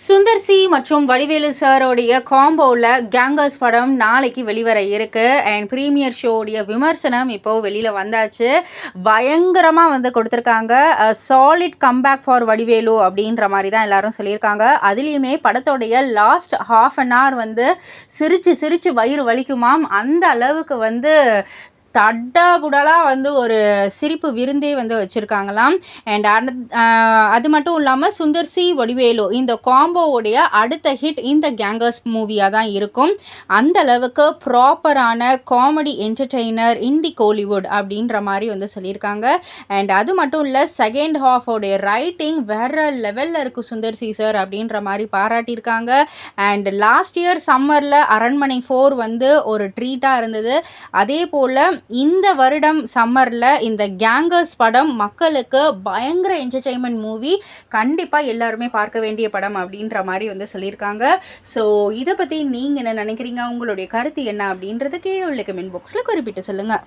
Sundar C மற்றும் Vadivelu சாரோடைய காம்போவில் gangers படம் நாளைக்கு வெளிவர இருக்கு. அண்ட் ப்ரீமியர் ஷோடைய விமர்சனம் இப்போ வெளியில் வந்தாச்சு. பயங்கரமாக வந்து கொடுத்துருக்காங்க. சாலிட் கம்பேக் ஃபார் வடிவேலு அப்படின்ற மாதிரி தான் எல்லாரும் சொல்லியிருக்காங்க. அதுலேயுமே படத்தோடைய லாஸ்ட் ஹாஃப் அன் ஹவர் வந்து சிரித்து சிரித்து வயிறு வலிக்குமாம். அந்த அளவுக்கு வந்து தடபுடலாக வந்து ஒரு சிரிப்பு விருந்தே வந்து வச்சுருக்காங்களாம். அண்ட் அது மட்டும் இல்லாமல் சுந்தர் சி வடிவேலு இந்த காம்போவுடைய அடுத்த ஹிட் இந்த கேங்கர்ஸ் மூவியாக தான் இருக்கும். அந்த அளவுக்கு ப்ராப்பரான காமெடி என்டர்டெய்னர் இந்தி கோலிவுட் அப்படின்ற மாதிரி வந்து சொல்லியிருக்காங்க. அண்ட் அது மட்டும் இல்லை செகண்ட் ஹாஃபோடைய ரைட்டிங் வேற லெவலில் இருக்குது சுந்தர் சி சார் அப்படின்ற மாதிரி பாராட்டியிருக்காங்க. அண்ட் லாஸ்ட் இயர் சம்மரில் அரண்மனை ஃபோர் வந்து ஒரு ட்ரீட்டாக இருந்தது. அதே போல் இந்த வருடம் சம்மரில் இந்த கேங்கர்ஸ் படம் மக்களுக்கு பயங்கர என்டர்டெயின்மெண்ட் மூவி கண்டிப்பாக எல்லாருமே பார்க்க வேண்டிய படம் அப்படின்ற மாதிரி வந்து சொல்லியிருக்காங்க. ஸோ இதை பற்றி நீங்கள் என்ன நினைக்கிறீங்க? உங்களுடைய கருத்து என்ன அப்படின்றது கீழே உள்ள கமெண்ட் பாக்ஸில் குறிப்பிட்டு சொல்லுங்கள்